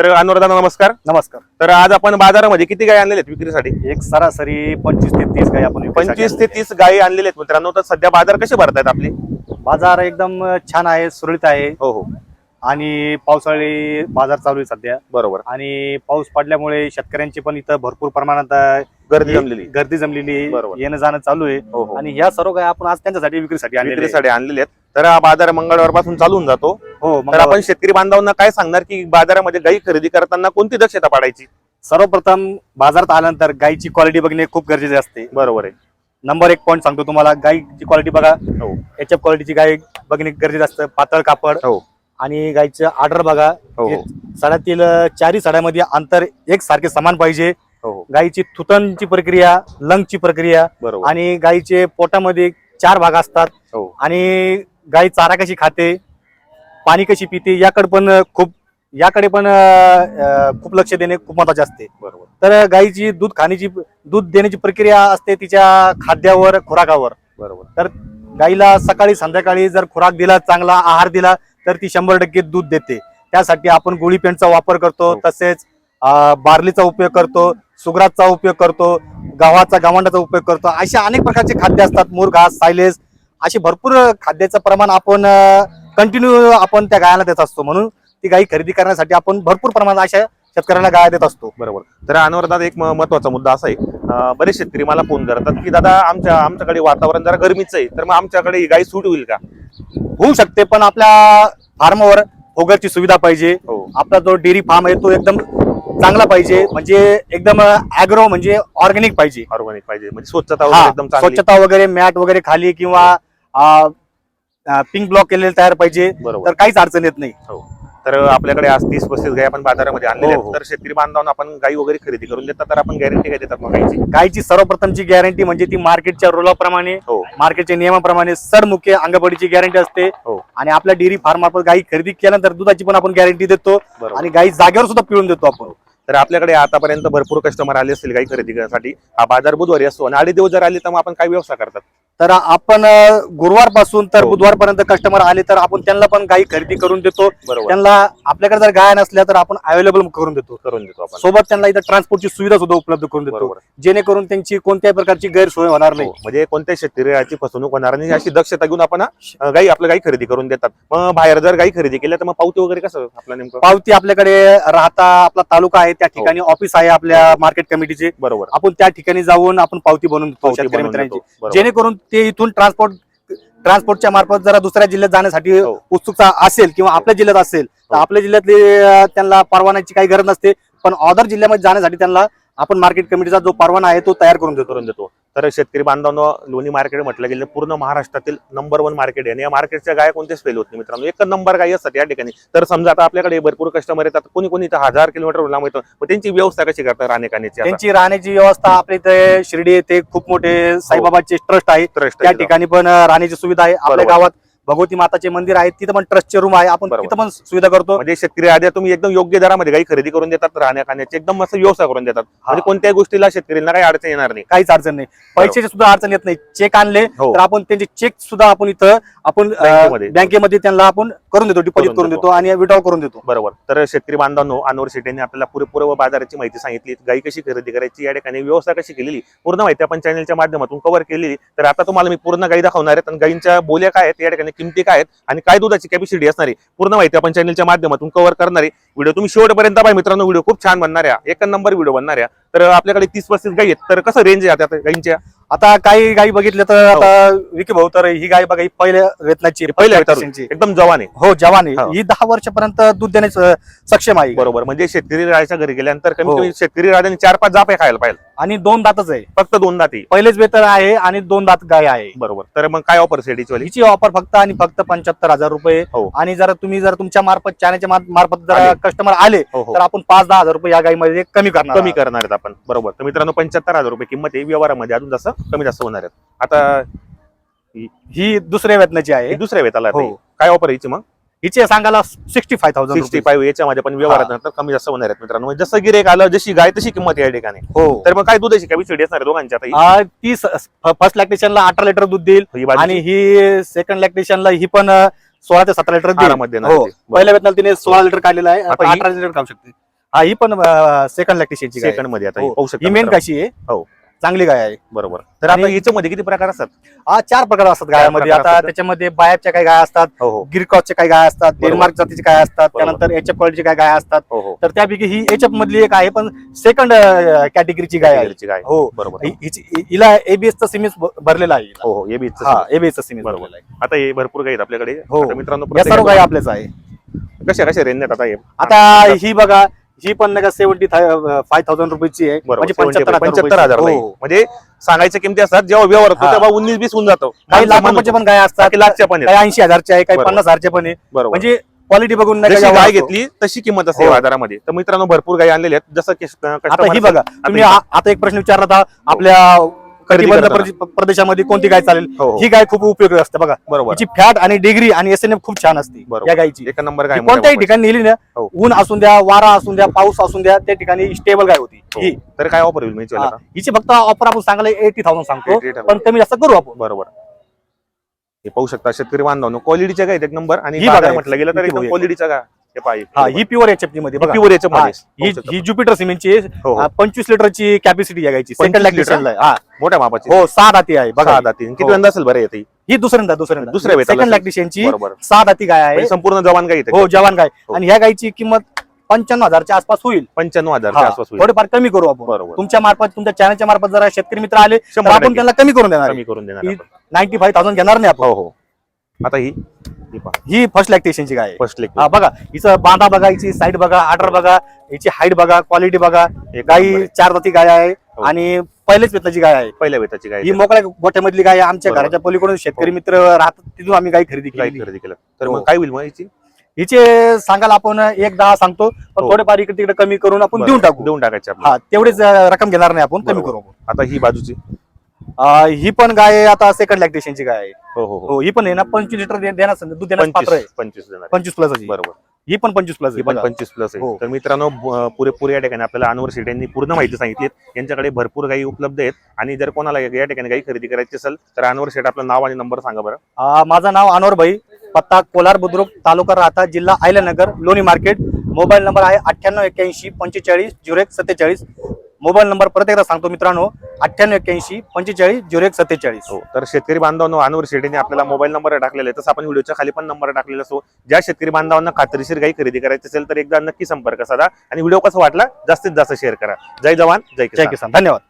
तर अनुराधा नमस्कार. नमस्कार. तर आज आपण बाजारामध्ये किती गाय आणलेल्या आहेत विक्रीसाठी? एक सरासरी पंचवीस ते तीस गाई आपण विक्रीसाठी पंचवीस ते तीस गायी आणलेल्या आहेत मित्रांनो तर सध्या बाजार कसे भरतायत आपले. बाजार एकदम छान आहे सुरळीत आहे. हो हो. आणि पावसाळी बाजार चालू आहे सध्या. बरोबर. आणि पाऊस पडल्यामुळे शेतकऱ्यांची पण इथं भरपूर प्रमाणात अ, गर्दी जमलेली गर्दी जमलेली आहे. बरोबर. येणं जाणं चालू आहे. हो हो. आणि ह्या सर्व गाय आपण आज त्यांच्यासाठी विक्रीसाठी आणलेल्या आहेत. विक्रीसाठी आणलेले आहेत. तर हा बाजार मंगळवारपासून चालू होऊन जातो. हो तर आपण शेतकरी बांधवांना काय सांगणार की बाजारामध्ये गायी खरेदी करताना कोणती दक्षता पाडायची? सर्वप्रथम बाजारात आल्यानंतर गायची क्वालिटी बघणे खूप गरजेचे असते. बरोबर आहे. नंबर एक पॉईंट सांगतो तुम्हाला गायची क्वालिटी बघा. हो. एच एफ क्वालिटीची गाय बघणे गरजेचं असतं पातळ कापड. हो. आणि गायचं आर्डर बघा हो हे साड्यातील चारही साड्यामध्ये अंतर एक सारखे समान पाहिजे. हो हो. गायीची थुतनची प्रक्रिया लंगची प्रक्रिया बरोबर. आणि गायीचे पोटामध्ये चार भाग असतात. हो. आणि गाय चारा कशी खाते पाणी कशी पिते याकडे पण खूप याकडे पण खूप लक्ष देणे खूप महत्त्वाचे असते. बरोबर. तर गायीची दूध खाण्याची दूध देण्याची प्रक्रिया असते तिच्या खाद्यावर खुराकावर. बरोबर. तर गाईला सकाळी संध्याकाळी जर खुराक दिला चांगला आहार दिला तर ती शंभर टक्के दूध देते. त्यासाठी आपण गोळी पेंटचा वापर करतो हो. तसेच बार्लीचा उपयोग करतो सुग्राचा उपयोग करतो गव्हाचा गव्हांडाचा उपयोग करतो अशा अनेक प्रकारचे खाद्य असतात मुरघास सायलेस असे भरपूर खाद्याचं प्रमाण आपण कंटिन्यू आपण त्या गायला देत असतो. म्हणून ती गाई खरेदी करण्यासाठी आपण भरपूर प्रमाणात अशा शेतकऱ्यांना गाय देत असतो. बरोबर. तर अनुराधा एक म- महत्त्वाचा मुद्दा असा आहे बरेच शेतकरी मला फोन करतात की दादा आमच्या आमच्याकडे वातावरण जरा गरमीचं आहे तर मग आमच्याकडे ही गाय सूट होईल का? होऊ शकते पण आपल्या फार्मवर फोगरची सुविधा पाहिजे. हो. आपला जो डेअरी फार्म आहे तो एकदम चांगला पाहिजे. म्हणजे एकदम अॅग्रो म्हणजे ऑर्गॅनिक पाहिजे. ऑर्गॅनिक पाहिजे. म्हणजे स्वच्छता वगैरे एकदम स्वच्छता वगैरे मॅट वगैरे खाली किंवा पिंक ब्लॉक केलेले तयार पाहिजे. तर काहीच अडचण येत नाही. हो. तर आपल्याकडे आज तीस पस्तीस गाय आपण बाजारामध्ये आणलेल्या हो, आहेत. हो. तर शेतकरी बांधवांना आपण गाई वगैरे खरेदी करून देतात तर आपण गॅरंटी काय देतात मग गायची गायची सर्वप्रथमची गॅरंटी म्हणजे ती मार्केटच्या रोलाप्रमाणे हो. मार्केटच्या नियमाप्रमाणे सरमुख्य अंगपडीची गॅरंटी असते. हो. आणि आपल्या डेअरी फार्म आपण गाई खरेदी केल्यानंतर दुधाची पण आपण गॅरंटी देतो. आणि गाई जागेवर सुद्धा पिळून देतो आपण. तर आपल्याकडे आतापर्यंत भरपूर कस्टमर आले असतील गाई खरेदी करण्यासाठी हा बाजार बुधवारी असतो. आणि अडीच दिवस जर आले तर मग आपण काय व्यवस्था करतात? तर आपण गुरुवारपासून तर हो. बुधवारपर्यंत कस्टमर आले तर आपण त्यांना पण गाई खरेदी करून देतो. त्यांना आपल्याकडे जर गाय नसल्या तर आपण अवेलेबल करून देतो. करून देतो सोबत त्यांना इथं ट्रान्सपोर्टची सुविधा सुद्धा उपलब्ध करून देतो. जेणेकरून त्यांची कोणत्याही प्रकारची गैरसोय होणार नाही. हो, म्हणजे कोणत्या शेतकऱ्याची फसवणूक होणार नाही. अशी दक्षता घेऊन आपण गाई आपल्या गाई खरेदी करून देतात. मग बाहेर जर गाई खरेदी केल्या तर मग पावती वगैरे कसं आपलं नेमकं? पावती आपल्याकडे राहता आपला तालुका आहे त्या ठिकाणी ऑफिस आहे आपल्या मार्केट कमिटीचे बरोबर. आपण त्या ठिकाणी जाऊन आपण पावती बनवून देतो शेतकरी मित्रांची. जेणेकरून ते इथून ट्रान्सपोर्ट ट्रान्सपोर्टच्या मार्फत जरा दुसऱ्या जिल्ह्यात जाण्यासाठी हो. उत्सुकता असेल किंवा आपल्या जिल्ह्यात असेल तर हो. आपल्या जिल्ह्यातले त्यांना परवान्याची काही गरज नसते पण अदर जिल्ह्यामध्ये जाण्यासाठी त्यांना आपण मार्केट कमिटीचा जो परवाना आहे तो तयार करून देतो करून देतो तर शेतकरी बांधवांनो लोणी मार्केट म्हटलं गेलं पूर्ण महाराष्ट्रातील नंबर वन मार्केट आहे. आणि या मार्केटच्या गाय कोणतेच फेल होत नाही मित्रांनो. एक नंबर गाय असतात या ठिकाणी. तर समजा आता आपल्याकडे भरपूर कस्टमर येतात. कोणी कोणी इथं हजार किलोमीटर लांब येतो. मग त्यांची व्यवस्था कशी करतात राहण्याखाण्याची त्यांची राहण्याची व्यवस्था आपल्या इथे शिर्डी येथे खूप मोठे साईबाबाचे ट्रस्ट आहे. ट्रस्ट त्या ठिकाणी पण राहण्याची सुविधा आहे. आपल्या. गावात भगवती माताचे मंदिर आहे तिथं पण ट्रस्टचे रूम आहे. आपण. तिथं पण सुविधा करतो. म्हणजे शेतकरी आधी तुम्ही एकदम योग्य दरामध्ये गाई खरेदी करून देतात राहण्या खाण्याची एकदम मस्त व्यवस्था करून देतात. म्हणजे कोणत्याही गोष्टीला शेतकऱ्यांना काही अडचण येणार नाही. काहीच अडचण नाही. पैशाची सुद्धा अडचण येत नाही. चेक आणले हो. तर आपण त्यांचे चेक सुद्धा आपण इथं आपण बँकेमध्ये. त्यांना आपण करून देतो डिपॉझिट करून देतो. आणि विड्रॉल करून देतो. बरोबर. तर शेतकरी बांधवांनो अनवर शेट्टीने आपल्याला पुरेपूर व बाजाराची माहिती सांगितली. गाई कशी खरेदी करायची या ठिकाणी व्यवस्था कशी केलेली पूर्ण माहिती आपण चॅनलच्या माध्यमातून कव्हर केलेली. तर आता तुम्हाला मी पूर्ण गाई दाखवणार आहेत आणि गाईंच्या बोल्या काय आहेत या ठिकाणी किमती काय आहेत आणि काय दुधाची कॅपॅसिटी असणार आहे पूर्ण माहिती आपण चॅनलच्या माध्यमातून कव्हर करणार व्हिडिओ तुम्ही शेवटपर्यंत पाहिजे मित्रांनो व्हिडिओ खूप छान बनणार एक नंबर व्हिडिओ बनणार आहे. तर आपल्याकडे तीस पस्तीस गाई आहेत. तर कसं रेंज आहे आता गाईंच्या? आता काही गाई बघितल्या तर हो. आता विकी भाऊ तर ही गाय बघा ही पहिल्या वेतनाची आहे, पहिल्या वेतनाची. एकदम जवान आहे. हो जवान हो. आहे. ही. दहा वर्षापर्यंत दूध देण्यास अं, सक्षम आहे. बरोबर. म्हणजे शेतकरी राजाच्या घरी गेल्यानंतर कमीत हो. कमी शेतकरी राजाने चार पाच जापे खायला पाहिजे. आणि दोन दातच आहे. फक्त दोन दाती पहिलेच वेतन आहे आणि दोन दात गाय आहे. बरोबर. तर मग काय ऑफर सेडीची वाली हिची ऑफर फक्त आणि फक्त पंच्याहत्तर हजार रुपये. हो. आणि जर तुम्ही जर तुमच्या मार्फत चॅनलच्या मार- मार्फत जर आले. कस्टमर आले हो हो. तर आपण पाच दहा हजार रुपये या गाईमध्ये कमी करणार कमी आहोत. करणार आहेत. आपण. बरोबर. तर मित्रांनो पंच्याहत्तर हजार रुपये किंमत आहे. व्यवहारामध्ये अजून जास्त कमी जास्त होणार आहेत. आता ही दुसऱ्या वेतनाची आहे. दुसऱ्या वेताला हो. काय ऑफर यायची मग? हिचे सांगायला sixty five thousand sixty five याच्यामध्ये पण व्यवहारात कमी जास्त होणार आहेत मित्रांनो. म्हणजे जसं गिरेक आलं जशी गाय तशी किंमत आहे या ठिकाणी. हो. तर मग काय दुधाची कॅपॅसिटी असणार आहे दोघांची आता? ही? आ, ती फर्स्ट लॅक्टेशनला अठरा लिटर दूध देईल ही आणि ही सेकंड लॅक्टेशनला ही पण अ, सोळा ते सतरा लिटर देईल. आरामात देणार हो. आहे ती. पहिल्या वेतनाला तिने सोळा लिटर काढलेला आहे. आता आता ही- अठरा लिटर खाऊ शकते. हा ही पण सेकंड लॅक्टेशनची गाय सेकंडमध्ये आता हो. हे पाहू शकता ही मेन मित्रांनो. कशी आहे हो. चांगली गाय आहे बरोबर तर आता आणि- याच्यामध्ये किती प्रकार असतात हा चार प्रकार असतात गायामध्ये प्रकार आता असतात. त्याच्यामध्ये बायाच्या काही गाय असतात हो हो गिरक्रॉसचे काही गाय असतात. डेन्मार्क जातीचे काय असतात बरोबर. त्यानंतर एचएफ क्वालिटीची काय गाय असतात हो हो तर त्यापैकी ही एचएफ मधली एक आहे पण सेकंड कॅटेगरीची गाय आहे Category ची गाय हो बरोबर हि- हिची- हिला एबीएसचा सिमीस भरलेला आहे हिला. हो हो हे बी इथंच हा आहे. एबीएसचा सिमीस बरोबर. भरलेला आहे आता हे भरपूर गाई आहेत आपल्याकडे हो. आता मित्रांनो या सर्व गाय आपल्याच आहे कशा कशा रेंज आता हे आता ही बघा ही पण नाही का सेव्हन्टी फाय थाउजंड रुपयाची आहे बरोबर म्हणजे 70 पंच्याहत्तर पंच्याहत्तर हजार. हो. म्हणजे सांगायच्या किमती असतात जेव्हा व्यवहार होतो हा. तेव्हा उन्नीस बीस होऊन जातो काही लाख रुपयाचे पण गाय असतात लाखच्या पण. काही ऐंशी हजारचे आहे काही. पन्नास हजारचे पण आहे बरोबर म्हणजे क्वालिटी बघून गाय. घेतली तशी किंमत असते हो. बाजारामध्ये तर मित्रांनो भरपूर गाय आणलेल्या आहेत जसं की आता ही बघा तुम्ही आता एक प्रश्न विचारला होता आपल्या कटिबंध प्रदेशामध्ये कोणती गाय चालेल हो, हो. ही गाय खूप उपयोगी असते बघा बरोबर हिची फॅट आणि डिग्री आणि एस एन एफ खूप छान असते. या गायची एक नंबर गाय कोणत्याही ठिकाणी नेली ना हो. ऊन असून द्या वारा असून द्या पाऊस असून द्या त्या ठिकाणी स्टेबल गाय होती. ही. तर काय ऑफर होईल हिची फक्त ऑफर आपण सांगायला एटी थाउजंड सांगतो 80,000. पण कमी जास्त करू आपण बरोबर हे पाहू शकता शेतकरी बांधवांनो क्वालिटीच्या गाय एक नंबर आणि म्हटलं गेलं तर. क्वालिटीच्या गाय हे पाहिजे हा ही प्युअर एचएफटी मध्ये बघा. प्युअर याच्या हा, ज्युपिटर सिमेंटची हो, हो. पंचवीस लिटरची कॅपॅसिटी आहे गायची. 25 सेकंड लॅक्टेशन लिटर? हा. मोठ्या मापाची. हो सहा दाती आहे बघा. सहा दाती. किती हो. वेळा असेल बरं येते ही दुसऱ्यांदा दुसऱ्यांदा. दुसऱ्या सेकंड. लॅक्टेशनची बरोबर. सहा दाती गाय आहे. म्हणजे संपूर्ण जवान गाय हो जवान गाय. हो. आणि ह्या गायची किंमत पंच्याण्णव हजारच्या आसपास होईल. पंच्याण्णव हजार हा, आसपास होईल. थोडेफार कमी करू आपण. बरोबर. तुमच्या मार्फत तुमच्या चॅनलच्या मार्फत जरा शेतकरी मित्र आले तर शंभर आपण टक्के. त्यांना कमी करून देणार कमी करून देणार आपण. नाईन्टी फाईव्ह थाउजंड घेणार नाही आपण. हो हो. आता ही. ही फर्स्ट लॅक्टेशनची गाय फर्स्ट लेक हा बघा हिचं बांधा बघा हिची साईड बघा आर्डर बघा हिची हाईट बघा क्वालिटी बघा गाई. चार जाती गाय आहे हो. आणि पहिलेच वेतनाची गाय आहे पहिल्या वेताची गाय ही मोकळ्या गोठ्यामधली गाय. आमच्या. घराच्या पलीकडून शेतकरी हो. मित्र राहतात तिथून आम्ही गाय खरेदी केली खरेदी केलं तर हो. मग काय होईल मग याची हिचे सांगायला आपण एक दहा सांगतो पण. थोडेफार इकडे तिकडे कमी करून आपण देऊन टाकू देऊन टाकायचे. हा तेवढेच रक्कम घेणार नाही आपण कमी. करू. आता ही बाजूची ही पण गाय आता सेकंड लॅक्टेशनची गाय आहे. हो हो हो. हो ही पण आहे ना पंचवीस लिटर दे- देण्यास दूध देण्यास पात्र आहे. पंचवीस पंचवीस देणार पंचवीस प्लस बरोबर. ही पण पंचवीस प्लस ही पण पंचवीस प्लस आहे. हो. तर मित्रांनो ब- पुरेपूर या ठिकाणी आपल्याला अनवर शेट यांनी पूर्ण माहिती सांगितली यांच्याकडे भरपूर गायी उपलब्ध आहेत. आणि जर कोणाला या ठिकाणी गायी खरेदी करायची असेल तर अनवर शेट आपलं नाव आणि नंबर सांगा बरं. माझं नाव अनवर भाई पत्ता कोलार बुद्रुक तालुका राहता जिल्हा आयल्यानगर लोणी मार्केट मोबाईल नंबर आहे अठ्ठ्याण्णव एक्क्याऐंशी पंचेचाळीस झिरो एक सत्तेचाळीस. मोबाईल नंबर परत एकदा सांगतो मित्रांनो अठ्ठ्याण्णव एक्क्याऐंशी पंचेचाळीस झिरो एक सत्तेचाळीस. हो तर शेतकरी बांधवांनो अनवर शेट्टीने आपल्याला मोबाईल नंबर टाकलेला आहे तसं आपण व्हिडिओच्या खाली पण नंबर टाकलेला असो. ज्या शेतकरी बांधवांना खात्रीशीर गाई खरेदी करायची असेल तर एकदा नक्की संपर्क साधा आणि व्हिडिओ कसा वाटला जास्तीत जास्त शेअर करा. जय जवान जय किसान. धन्यवाद.